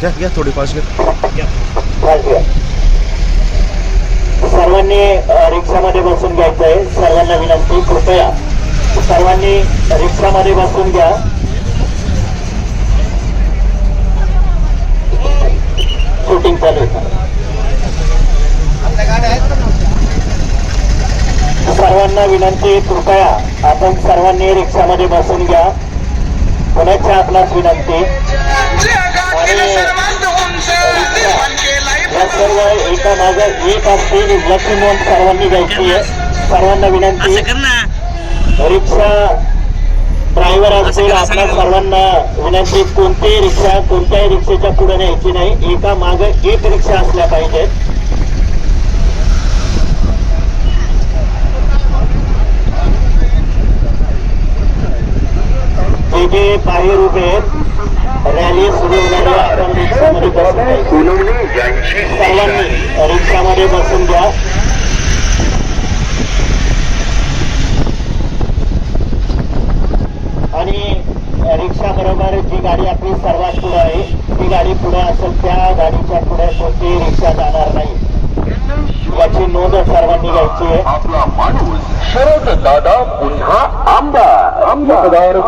घ्या घ्या थोडी फास्ट घ्या. सर्वांनी रिक्षामध्ये बसून घ्यायचं आहे सर्वांना विनंती कृपया सर्वांनी रिक्षामध्ये बसून घ्या. शूटिंग चालू सर्वांना विनंती कृपया आपण सर्वांनी रिक्षामध्ये बसून घ्या. पुण्याच्या आपलाच विनंती? सर्व एका मागे एक असतील लक्ष्मी नोंद सर्वांनी घ्यायची आहे. सर्वांना विनंती. रिक्षा ड्रायव्हर असतील आपल्या सर्वांना विनंती. कोणतीही रिक्षा कोणत्याही रिक्षेच्या पुढे न्यायची नाही. एका मागे एक रिक्षा असल्या पाहिजेत. जे बाहेर उभे आहेत रॅली सुरू होणारी. सर्वांनी रिक्षामध्ये बसून घ्या. आणि रिक्षा बरोबर जी गाडी आपली सर्वात पुढे आहे ती गाडी पुढे असेल त्या गाडीच्या पुढे कोणतीही रिक्षा जाणार नाही. याची नोंद सर्वांनी घ्यायची आहे. आपला माणूस शरद दादा पुन्हा आमदार. आमदार.